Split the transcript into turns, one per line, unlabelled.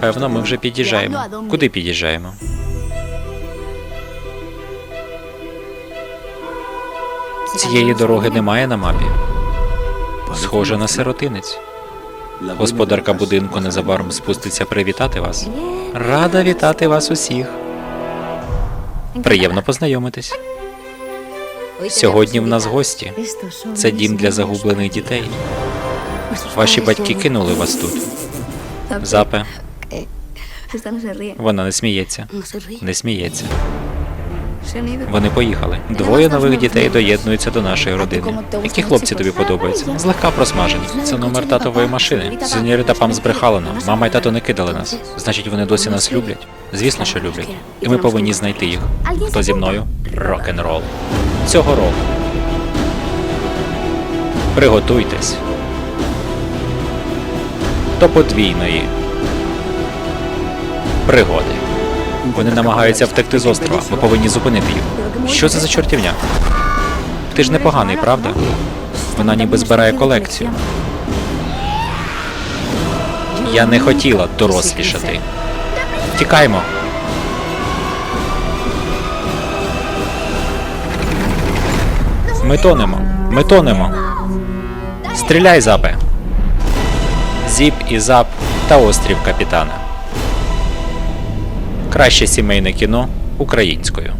Певно, ми вже під'їжджаємо. Куди під'їжджаємо? Цієї дороги немає на мапі. Схоже на сиротинець. Господарка будинку незабаром спуститься привітати вас. Рада вітати вас усіх. Приємно познайомитись. Сьогодні в нас гості. Це дім для загублених дітей. Ваші батьки кинули вас тут. Запе, вона не сміється. Не сміється. Вони поїхали. Двоє нових дітей доєднуються до нашої родини. Які хлопці тобі подобаються? Злегка просмажені. Це номер татової машини. Сеньоріта Пам збрехала нам. Мама й тато не кидали нас. Значить, вони досі нас люблять. Звісно, що люблять. І ми повинні знайти їх. Хто зі мною? Рок-н-рол. Цього року. Приготуйтесь. До подвійної пригоди. Вони намагаються втекти з острова. Ми повинні зупинити їх. Що це за чортівня? Ти ж непоганий, правда? Вона ніби збирає колекцію. Я не хотіла дорослішати. Тікаймо. Ми тонемо. Ми тонемо. Стріляй, запе. Зіп і зап та острів капітана. Краще сімейне кіно українською.